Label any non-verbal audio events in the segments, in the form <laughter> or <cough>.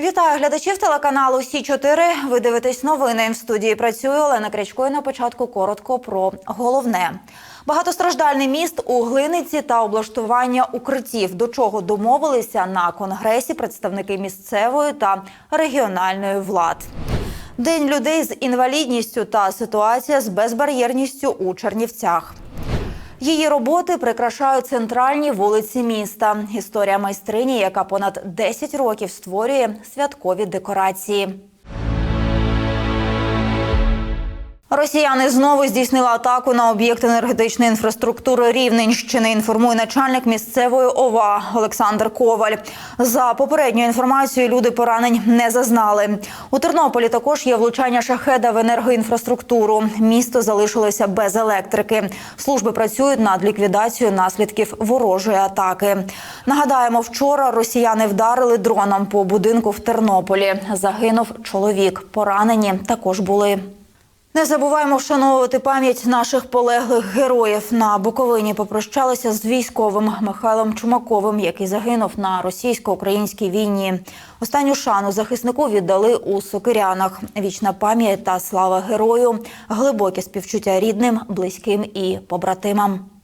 Вітаю глядачів телеканалу Сі 4 Ви дивитесь новини. В студії працює Олена Крячко. І на початку коротко про головне. Багатостраждальний міст у Глиниці та облаштування укриттів, до чого домовилися на конгресі представники місцевої та регіональної влад. День людей з інвалідністю та ситуація з безбар'єрністю у Чернівцях. Її роботи прикрашають центральні вулиці міста. Історія майстрині, яка понад 10 років створює святкові декорації. Росіяни знову здійснили атаку на об'єкт енергетичної інфраструктури Рівненщини. Інформує начальник місцевої ОВА Олександр Коваль. За попередньою інформацією, люди поранень не зазнали. У Тернополі також є влучання шахеда в енергоінфраструктуру. Місто залишилося без електрики. Служби працюють над ліквідацією наслідків ворожої атаки. Нагадаємо, вчора росіяни вдарили дроном по будинку в Тернополі. Загинув чоловік. Поранені також були. Не забуваємо вшановувати пам'ять наших полеглих героїв. На Буковині попрощалися з військовим Михайлом Чумаковим, який загинув на російсько-українській війні. Останню шану захиснику віддали у Сокирянах. Вічна пам'ять та слава герою, глибоке співчуття рідним, близьким і побратимам.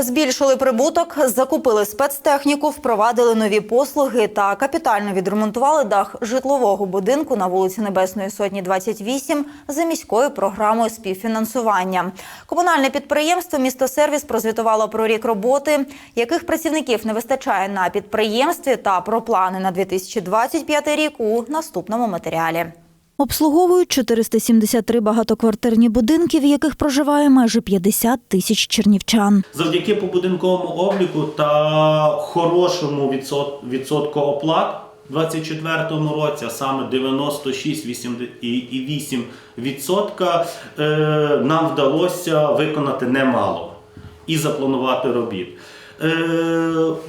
Збільшили прибуток, закупили спецтехніку, впровадили нові послуги та капітально відремонтували дах житлового будинку на вулиці Небесної Сотні 28 за міською програмою співфінансування. Комунальне підприємство «Містосервіс» прозвітувало про рік роботи, яких працівників не вистачає на підприємстві та про плани на 2025 рік у наступному матеріалі. Обслуговують 473 багатоквартирні будинки, в яких проживає майже 50 тисяч чернівчан. Завдяки побудинковому обліку та хорошому відсот- відсотку оплат у 2024 році, а саме 96,8%, е, нам вдалося виконати немало і запланувати робіт. Е,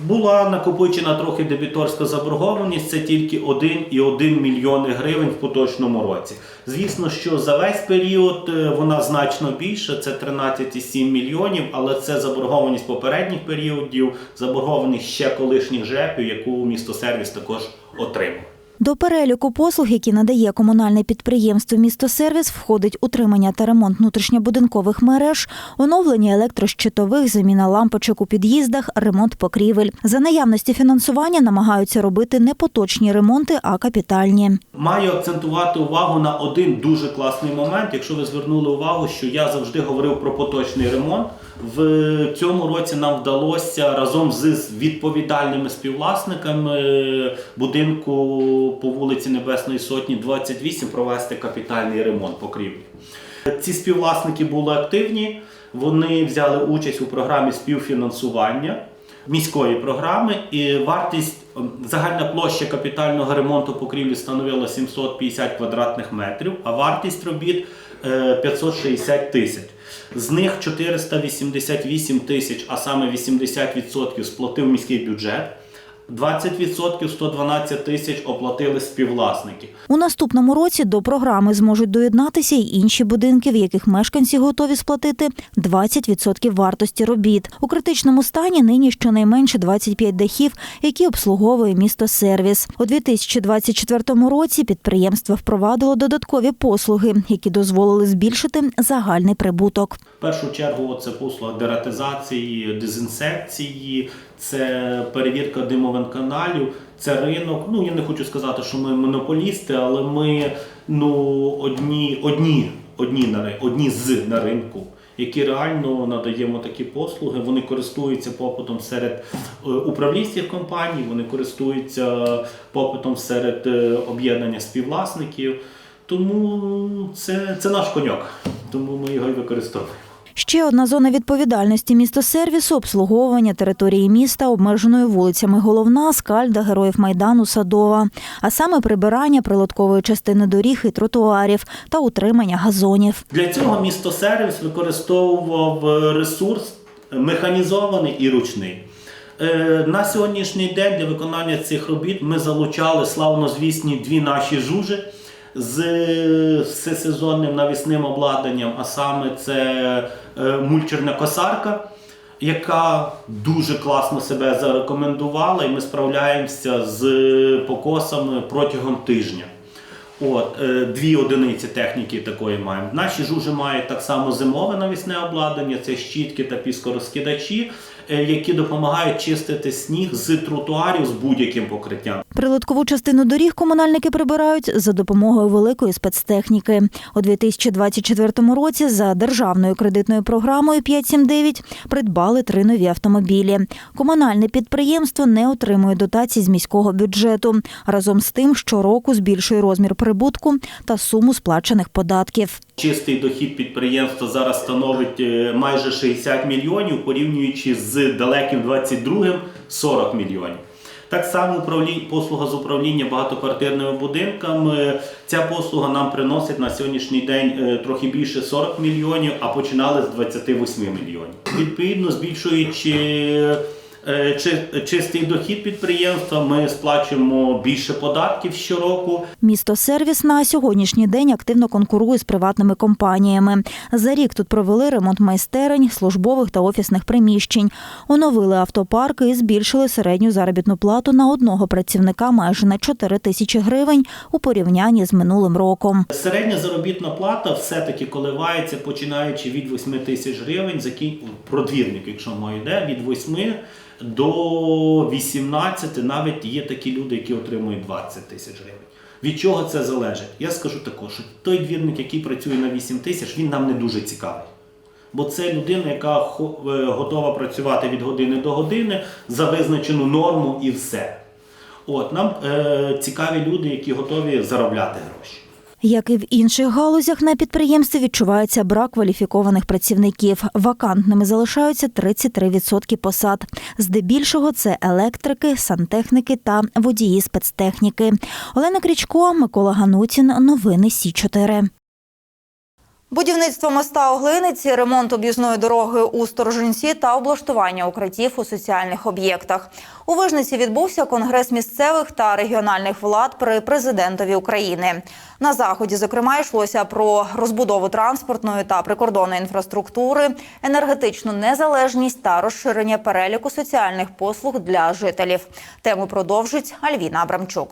була накопичена трохи дебіторська заборгованість, це тільки 1,1 мільйони гривень в поточному році. Звісно, що за весь період е, вона значно більша, це 13,7 мільйонів, але це заборгованість попередніх періодів, заборгованість ще колишніх ЖЕПів, яку містосервіс також отримав. До переліку послуг, які надає комунальне підприємство «Містосервіс», входить утримання та ремонт внутрішньобудинкових мереж, оновлення електрощитових, заміна лампочок у під'їздах, ремонт покрівель. За наявності фінансування намагаються робити не поточні ремонти, а капітальні. Маю акцентувати увагу на один дуже класний момент. Якщо ви звернули увагу, що я завжди говорив про поточний ремонт. В цьому році нам вдалося разом з відповідальними співвласниками будинку по вулиці Небесної Сотні 28 провести капітальний ремонт покрівлі. Ці співвласники були активні, вони взяли участь у програмі співфінансування міської програми, і вартість ем, загальна площа капітального ремонту покрівлі становила 750 квадратних метрів, а вартість робіт е, 560 тисяч. З них 488 тисяч, а саме 80% сплатив міський бюджет. 20% 112 тисяч оплатили співвласники. У наступному році до програми зможуть доєднатися й інші будинки, в яких мешканці готові сплатити 20% вартості робіт. У критичному стані нині щонайменше 25 дахів, які обслуговує місто сервіс. У 2024 році підприємство впровадило додаткові послуги, які дозволили збільшити загальний прибуток. В першу чергу це послуга дератизації, дезінсекції, це перевірка димовин каналів, це ринок. Ну я не хочу сказати, що ми монополісти, але ми ну одні, одні, одні на одні з на ринку. Які реально надаємо такі послуги, вони користуються попитом серед е, управлінських компаній, вони користуються попитом серед е, об'єднання співвласників. Тому це, це наш коньок, тому ми його і використовуємо. Ще одна зона відповідальності містосервісу – обслуговування території міста обмеженою вулицями Головна, Скальда, Героїв Майдану, Садова, а саме прибирання прилоткової частини доріг і тротуарів та утримання газонів. Для цього містосервіс використовував е, ресурс механізований і ручний. Е, На сьогоднішній день для виконання цих робіт ми залучали славнозвісні дві наші жужи з всесезонним навісним обладнанням, а саме це е, мульчерна косарка яка дуже класно себе зарекомендувала, і ми справляємося з покосами протягом тижня. От, е, дві одиниці техніки такої маємо. Наші жужи мають так само зимове навісне обладнання, це щітки та піскорозкидачі, е, які допомагають чистити сніг з тротуарів з будь-яким покриттям. Прилоткову частину доріг комунальники прибирають за допомогою великої спецтехніки. У 2024 році за державною кредитною програмою 579 придбали три нові автомобілі. Комунальне підприємство не отримує дотацій з міського бюджету. Разом з тим, щороку збільшує розмір прибутку та суму сплачених податків. Чистий дохід підприємства зараз становить е, майже 60 мільйонів, порівнюючи з далеким 22-м 40 мільйонів. Так само послуга з управління багатоквартирними будинками. Ця послуга нам приносить на сьогоднішній день е, трохи більше 40 мільйонів, а починали з 28 мільйонів. Відповідно, збільшуючи чи- чистий дохід підприємства, ми сплачуємо більше податків щороку. Місто сервіс на сьогоднішній день активно конкурує з приватними компаніями. За рік тут провели ремонт майстерень, службових та офісних приміщень, оновили автопарки і збільшили середню заробітну плату на одного працівника майже на 4 тисячі гривень у порівнянні з минулим роком. Середня заробітна плата все-таки коливається, починаючи від 8 тисяч гривень, закін... продвірник, якщо мова йде, від 8 до 18, навіть є такі люди, які отримують 20 тисяч гривень. Від чого це залежить? Я скажу також, що той двірник, який працює на 8 тисяч, він нам не дуже цікавий. Бо це людина, яка е, готова працювати від години до години за визначену норму і все. От нам е, цікаві люди, які готові заробляти гроші. Як і в інших галузях на підприємстві відчувається брак кваліфікованих працівників. Вакантними залишаються 33% посад. Здебільшого це електрики, сантехніки та водії спецтехніки. Олена Крічко, Микола Ганутін. Новини Сі 4 Будівництво моста у Глиниці, ремонт об'їзної дороги у Сторожинці та облаштування укриттів у соціальних об'єктах. У Вижниці відбувся конгрес місцевих та регіональних влад при президентові України. На заході, зокрема, йшлося про розбудову транспортної та прикордонної інфраструктури, енергетичну незалежність та розширення переліку соціальних послуг для жителів. Тему продовжить Альвіна Абрамчук.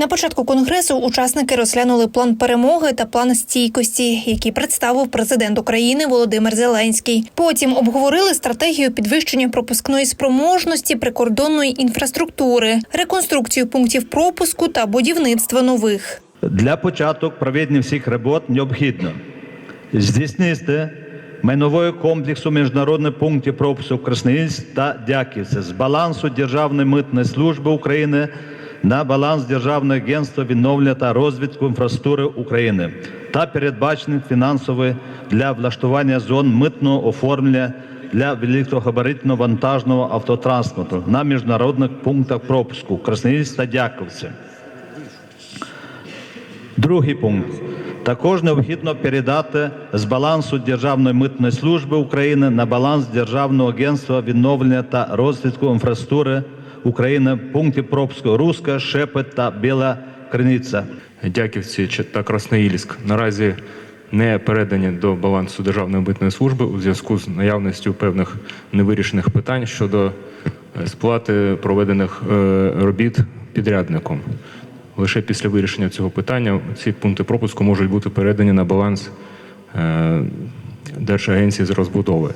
На початку конгресу учасники розглянули план перемоги та план стійкості, який представив президент України Володимир Зеленський. Потім обговорили стратегію підвищення пропускної спроможності прикордонної інфраструктури, реконструкцію пунктів пропуску та будівництва нових. Для початок проведення всіх робот необхідно здійснити майновий комплексу міжнародних пунктів пропуску Красноїльськ та Дяківці з балансу Державної митної служби України на баланс Державного агентства відновлення та розвитку інфраструктури України та передбачені фінансові для влаштування зон митного оформлення для великогабаритного вантажного автотранспорту на міжнародних пунктах пропуску Красноїльськ та Дяківці. Другий пункт. Також необхідно передати з балансу Державної митної служби України на баланс Державного агентства відновлення та розвитку інфраструктури України пункти пропуску Руська, Шепет та Біла Криниця. Дяківці та Красноїльськ наразі не передані до балансу Державної митної служби у зв'язку з наявністю певних невирішених питань щодо е, сплати проведених е, робіт підрядником. Лише після вирішення цього питання ці пункти пропуску можуть бути передані на баланс е, Держагенції з розбудови.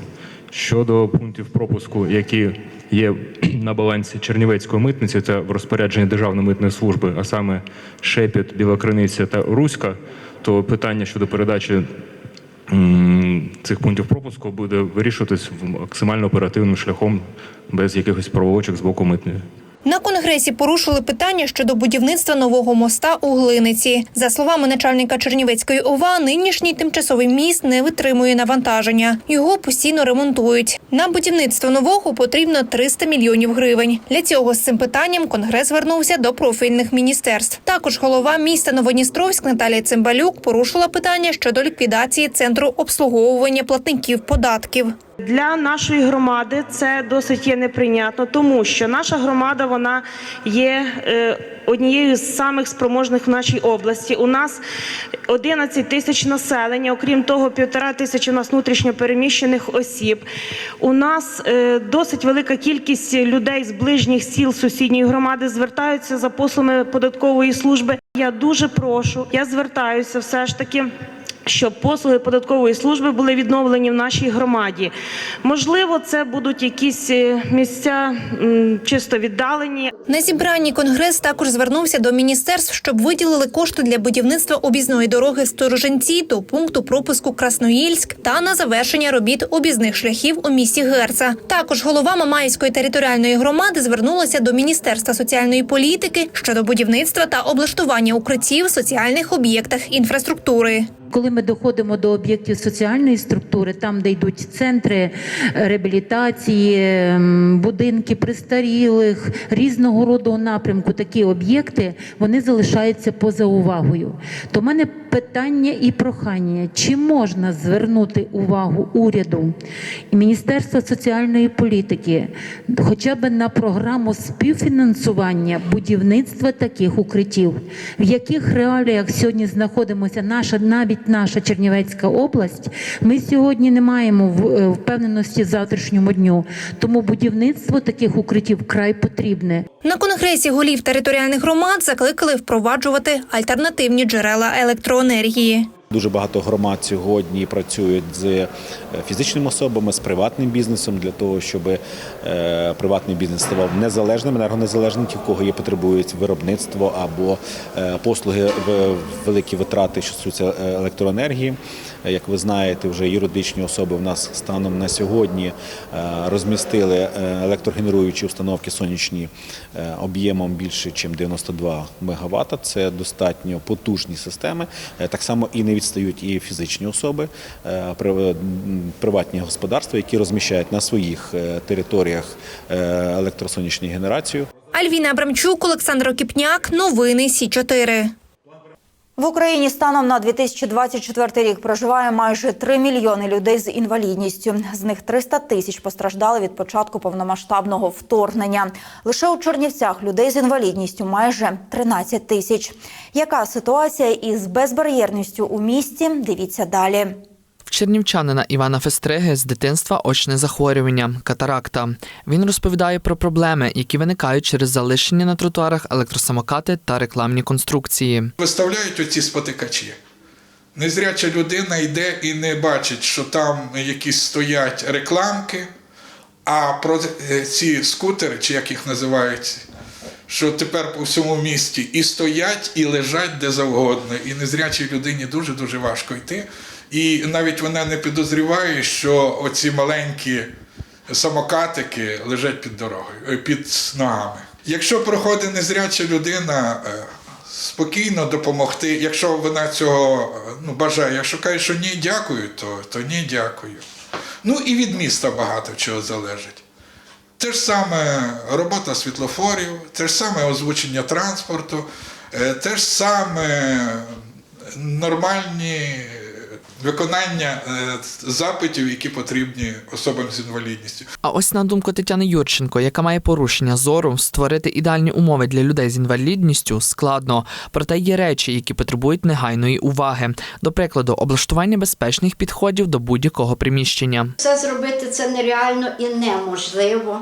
Щодо пунктів пропуску, які є <clears throat> на балансі Чернівецької митниці та в розпорядженні Державної митної служби, а саме Шепіт, Білокриниця та Руська, то питання щодо передачі цих пунктів пропуску буде вирішуватись максимально оперативним шляхом без якихось проволочок з боку митної. На конгресі порушили питання щодо будівництва нового моста у Глиниці. За словами начальника Чернівецької ОВА, нинішній тимчасовий міст не витримує навантаження. Його постійно ремонтують. На будівництво нового потрібно 300 мільйонів гривень. Для цього з цим питанням конгрес звернувся до профільних міністерств. Також голова міста Новодністровськ Наталія Цимбалюк порушила питання щодо ліквідації центру обслуговування платників податків. Для нашої громади це досить є неприйнятно, тому що наша громада вона є е, однією з самих спроможних в нашій області. У нас 11 тисяч населення, окрім того, півтора тисячі у нас внутрішньо переміщених осіб. У нас е, досить велика кількість людей з ближніх сіл сусідньої громади звертаються за послугами податкової служби. Я дуже прошу, я звертаюся все ж таки щоб послуги податкової служби були відновлені в нашій громаді. Можливо, це будуть якісь е, місця чисто віддалені, На зібранні конгрес також звернувся до міністерств, щоб виділили кошти для будівництва об'їзної дороги Стороженці до пункту пропуску Красноїльськ та на завершення робіт об'їзних шляхів у місті Герца. Також голова Мамаївської територіальної громади звернулася до Міністерства соціальної політики щодо будівництва та облаштування укриттів в соціальних об'єктах інфраструктури. Коли ми доходимо до об'єктів соціальної структури, там, де йдуть центри е, реабілітації, ем, будинки престарілих, різного роду напрямку, такі об'єкти, вони залишаються поза увагою. То в мене питання і прохання, чи можна звернути увагу уряду і Міністерства соціальної політики хоча б на програму співфінансування будівництва таких укриттів, в яких реаліях сьогодні знаходимося наша навіть наша Чернівецька область. Ми сьогодні не маємо е, впевненості в завтрашньому дню, тому будівництво таких укриттів вкрай потрібне. На конгресі голів територіальних громад закликали впроваджувати альтернативні джерела електроенергії. Енергії. Дуже багато громад сьогодні працюють з е, фізичними особами, з приватним бізнесом для того, щоб е, приватний бізнес ставав незалежним, енергонезалежним, ті, в кого є потребують виробництво або е, послуги великі витрати, що стосуються електроенергії. Як ви знаєте, вже юридичні особи в нас станом на сьогодні розмістили електрогенеруючі установки сонячні об'ємом більше, ніж 92 МВт. Це достатньо потужні системи. Так само і не відстають і фізичні особи, е, приватні господарства, які розміщають на своїх е, територіях е, електросонячну генерацію. Альвіна Абрамчук, Олександр Окіпняк. Новини Сі 4 В Україні станом на 2024 рік проживає майже 3 мільйони людей з інвалідністю. З них 300 тисяч постраждали від початку повномасштабного вторгнення. Лише у Чернівцях людей з інвалідністю майже 13 тисяч. Яка ситуація із безбар'єрністю у місті? Дивіться далі. Чернівчанина Івана Фестриги з дитинства очне захворювання катаракта. Він розповідає про проблеми, які виникають через залишення на тротуарах електросамокати та рекламні конструкції. Виставляють оці спотикачі. Незряча людина йде і не бачить, що там якісь стоять рекламки, а про ці скутери, чи як їх називають, що тепер по всьому місті і стоять, і лежать де завгодно. І незрячій людині дуже-дуже важко йти. І навіть вона не підозріває, що оці маленькі самокатики лежать під дорогою, е, під ногами. Якщо проходить незряча людина, е, спокійно допомогти. Якщо вона цього е, ну, бажає, якщо каже, що ні, дякую, то, то ні, дякую. Ну і від міста багато чого залежить. Те ж саме робота світлофорів, те ж саме озвучення транспорту, те ж саме нормальні виконання е, запитів, які потрібні особам з інвалідністю. А ось на думку Тетяни Юрченко, яка має порушення зору, створити ідеальні умови для людей з інвалідністю складно. Проте є речі, які потребують негайної уваги. До прикладу, облаштування безпечних підходів до будь-якого приміщення. Все зробити це нереально і неможливо.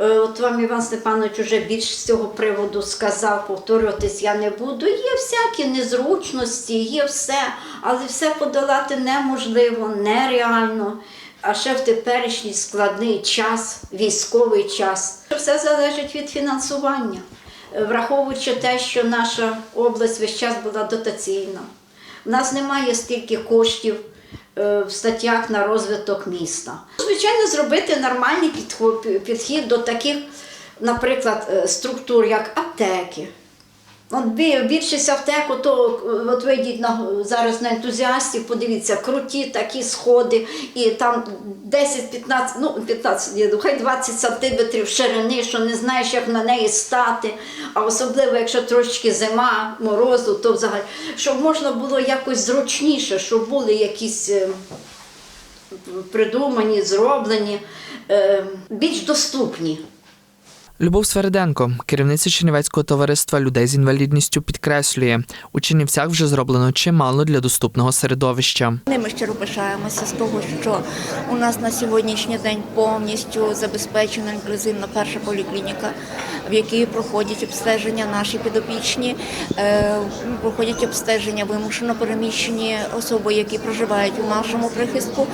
Е, От вам Іван Степанович вже більш з цього приводу сказав, повторюватись я не буду. Є всякі незручності, є все, але все подолати неможливо, нереально. А ще в теперішній складний час, військовий час. Все залежить від фінансування, Е, враховуючи те, що наша область весь час була дотаційна. У нас немає стільки коштів в статтях на розвиток міста. Звичайно, зробити нормальний підхід до таких, наприклад, е, структур, як аптеки. Бі- більшість аптек, ото, е, от вийдіть на, зараз на ентузіастів, подивіться, круті такі сходи, і там 10-15, ну 15, ні, ну, хай 20 сантиметрів ширини, що не знаєш, як на неї стати. А особливо, якщо трошечки зима, морозу, то взагалі, щоб можна було якось зручніше, щоб були якісь. е, придумані, зроблені, е, більш доступні. Любов Свериденко, керівниця Чернівецького товариства людей з інвалідністю, підкреслює, у Чернівцях вже зроблено чимало для доступного середовища. Ми щиро пишаємося з того, що у нас на сьогоднішній день повністю забезпечена інклюзивна перша поліклініка, в якій проходять обстеження наші підопічні, е, проходять обстеження вимушено переміщені особи, які проживають у нашому прихистку.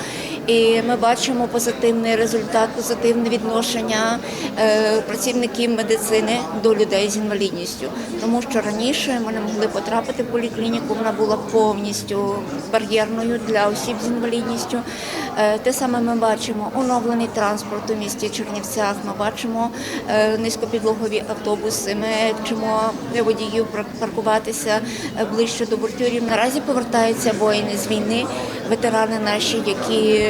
І ми бачимо позитивний результат, позитивне відношення е, працівників медицини до людей з інвалідністю. Тому що раніше ми не могли потрапити в поліклініку, вона була повністю бар'єрною для осіб з інвалідністю. Е, Те саме ми бачимо оновлений транспорт у місті Чернівцях. Ми бачимо е, низькопідлогові автобуси. Ми вчимо водіїв пар- паркуватися е, ближче до бортюрів. Наразі повертаються воїни з війни, ветерани наші, які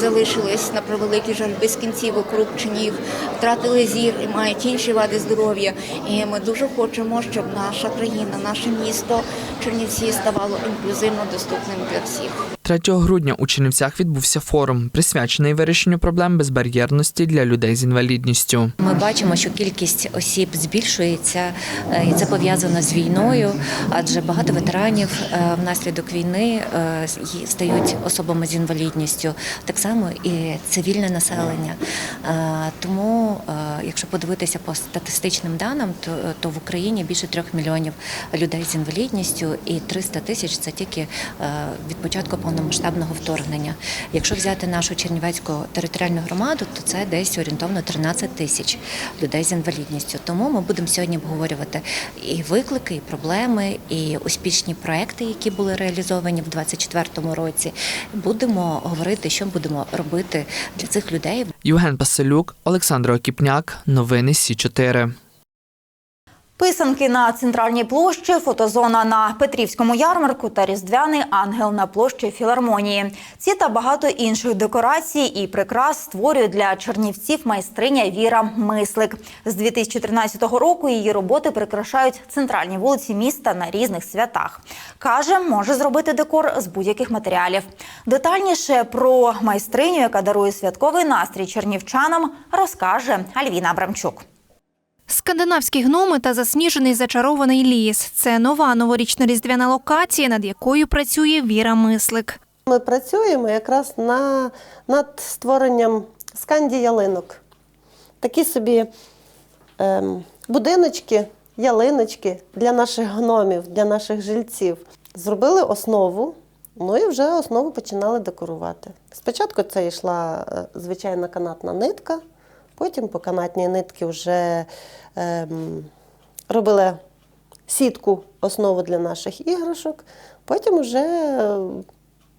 залишились на превеликий жаль без кінцівок, рук чи ніг, втратили зір мають інші вади здоров'я. І ми дуже хочемо, щоб наша країна, наше місто Чернівці ставало інклюзивно доступним для всіх. 3 грудня у Чернівцях відбувся форум, присвячений вирішенню проблем безбар'єрності для людей з інвалідністю. Ми бачимо, що кількість осіб збільшується, е, і це пов'язано з війною, адже багато ветеранів е, внаслідок війни е, й- стають особами з інвалідністю, так само і цивільне населення. Тому, якщо подивитися по статистичним даним, то, то в Україні більше трьох мільйонів людей з інвалідністю, і 300 тисяч це тільки е, від початку повномасштабного вторгнення. Якщо взяти нашу Чернівецьку територіальну громаду, то це десь орієнтовно 13 тисяч людей з інвалідністю. Тому ми будемо сьогодні обговорювати і виклики, і проблеми, і успішні проекти, які були реалізовані в 2024 році. Будемо говорити, що будемо робити для цих людей Євген Паселюк, Олександр Окіпняк, новини Сі 4 Писанки на центральній площі, фотозона на Петрівському ярмарку та різдвяний ангел на площі філармонії. Ці та багато інших декорацій і прикрас створює для чернівців майстриня Віра Мислик. З 2013 року її роботи прикрашають центральні вулиці міста на різних святах. Каже, може зробити декор з будь-яких матеріалів. Детальніше про майстриню, яка дарує святковий настрій чернівчанам, розкаже Альвіна Абрамчук. Скандинавські гноми та засніжений зачарований ліс це нова новорічно-різдвяна локація, над якою працює Віра Мислик. Ми працюємо якраз на, над створенням сканді ялинок. Такі собі ем, будиночки, ялиночки для наших гномів, для наших жильців. Зробили основу, ну і вже основу починали декорувати. Спочатку це йшла е, звичайна канатна нитка, потім по канатній нитки вже ем, робили сітку, основу для наших іграшок, потім вже е,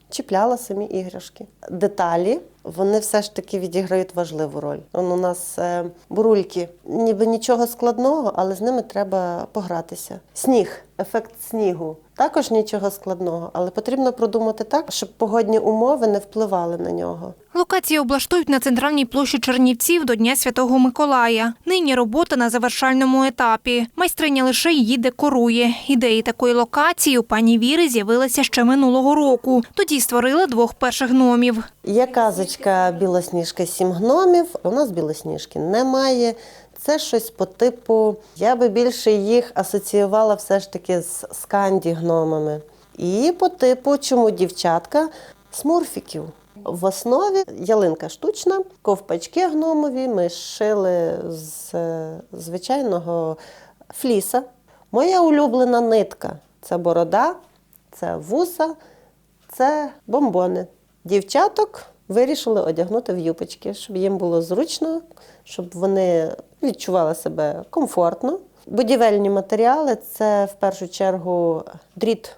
чіпляла самі іграшки. Деталі вони все ж таки відіграють важливу роль. Он у нас е, бурульки, ніби нічого складного, але з ними треба погратися. Сніг, ефект снігу. Також нічого складного, але потрібно продумати так, щоб погодні умови не впливали на нього. Локації облаштують на центральній площі Чернівців до Дня Святого Миколая. Нині робота на завершальному етапі. Майстриня лише її декорує. Ідеї такої локації у пані Віри з'явилися ще минулого року. Тоді створила двох перших гномів. Є казочка Білосніжка сім гномів. У нас білосніжки немає. Це щось по типу. Я би більше їх асоціювала все ж таки з сканді гномами. І по типу, чому дівчатка смурфіків. В основі ялинка штучна, ковпачки гномові ми шили з е, звичайного фліса. Моя улюблена нитка це борода, це вуса, це бомбони. Дівчаток вирішили одягнути в юпочки, щоб їм було зручно, щоб вони відчували себе комфортно. Будівельні матеріали це в першу чергу дріт.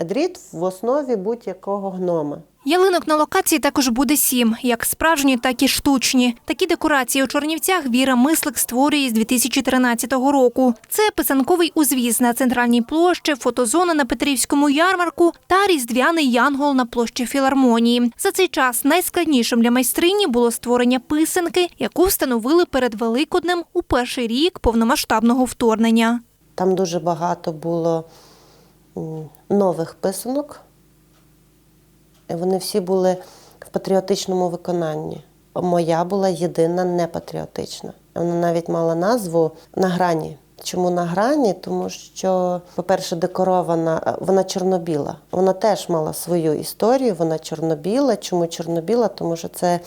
Дріт в основі будь-якого гнома. Ялинок на локації також буде сім, як справжні, так і штучні. Такі декорації у Чорнівцях Віра Мислик створює з 2013 року. Це писанковий узвіз на центральній площі, фотозона на Петрівському ярмарку та різдвяний янгол на площі філармонії. За цей час найскладнішим для майстрині було створення писанки, яку встановили перед Великоднем у перший рік повномасштабного вторгнення. Там дуже багато було нових писанок. Вони всі були в патріотичному виконанні. Моя була єдина непатріотична. Вона навіть мала назву на грані. Чому на грані? Тому що, по-перше, декорована, е, вона чорнобіла. Вона теж мала свою історію, вона чорнобіла. Чому чорнобіла? Тому що це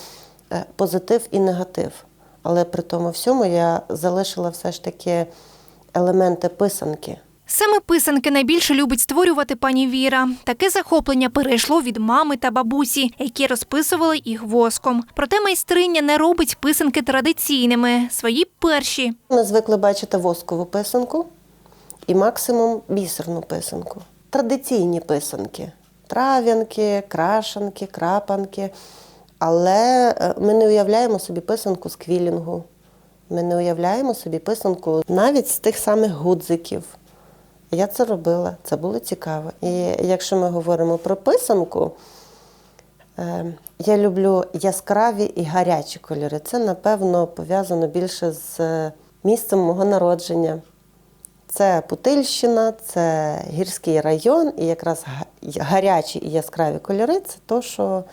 е, позитив і негатив. Але при тому всьому я залишила все ж таки елементи писанки. Саме писанки найбільше любить створювати пані Віра. Таке захоплення перейшло від мами та бабусі, які розписували їх воском. Проте майстриня не робить писанки традиційними. Свої перші Ми звикли бачити воскову писанку і максимум бісерну писанку. Традиційні писанки. Трав'янки, крашанки, крапанки. Але е, ми не уявляємо собі писанку з квілінгу. Ми не уявляємо собі писанку навіть з тих самих гудзиків. Я це робила, це було цікаво. І якщо ми говоримо про писанку, Е, Я люблю яскраві і гарячі кольори. Це, напевно, пов'язано більше з е, місцем мого народження. Це Путильщина, це гірський район, і якраз гарячі і яскраві кольори це то, що,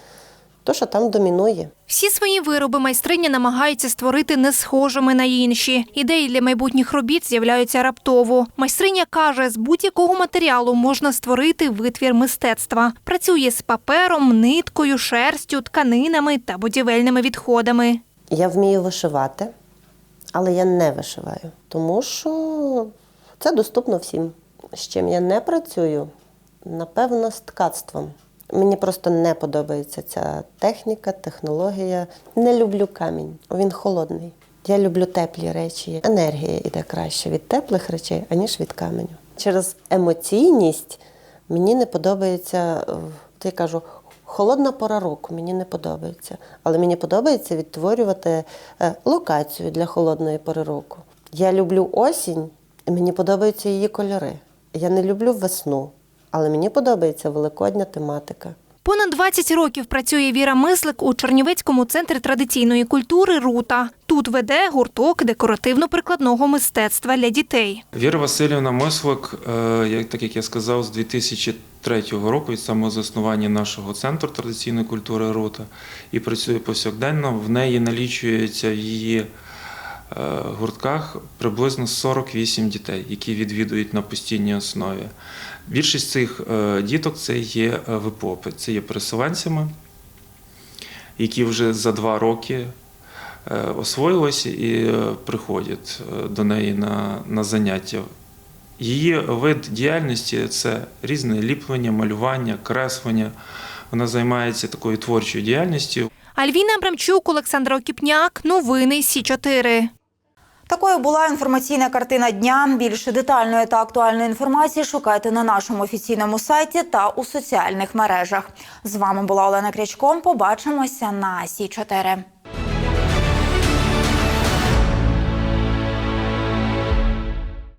то, що там домінує. всі свої вироби майстриня намагається створити не схожими на інші. Ідеї для майбутніх робіт з'являються раптово. Майстриня каже, з будь-якого матеріалу можна створити витвір мистецтва. Працює з папером, ниткою, шерстю, тканинами та будівельними відходами. Я вмію вишивати, але я не вишиваю, тому що це доступно всім. З чим я не працюю, напевно, з ткацтвом. Мені просто не подобається ця техніка, технологія. Не люблю камінь, він холодний. Я люблю теплі речі. Енергія йде краще від теплих речей, аніж від каменю. Через емоційність мені не подобається, е, я кажу, холодна пора року мені не подобається. Але мені подобається відтворювати е, локацію для холодної пори року. Я люблю осінь, і мені подобаються її кольори. Я не люблю весну, але мені подобається великодня тематика. Понад 20 років працює Віра Мислик у Чернівецькому центрі традиційної культури Рута. Тут веде гурток декоративно-прикладного мистецтва для дітей. Віра Васильівна Мислик, е, як- так як я сказав, з 2003 року від самого заснування нашого центру традиційної культури Рута і працює повсякденно. В неї налічується її гуртках приблизно 48 дітей, які відвідують на постійній основі. Більшість цих е, діток це є е, ВПОПи, це є переселенцями, які вже за два роки е, освоїлися і е, приходять е, до неї на, на заняття. Її вид діяльності це різне ліплення, малювання, креслення. Вона займається такою творчою діяльністю. Альвіна Абрамчук, Олександра Окіпняк. Новини Сі 4 Такою була інформаційна картина дня. Більше детальної та актуальної інформації шукайте на нашому офіційному сайті та у соціальних мережах. З вами була Олена Крячко. Побачимося на Сі 4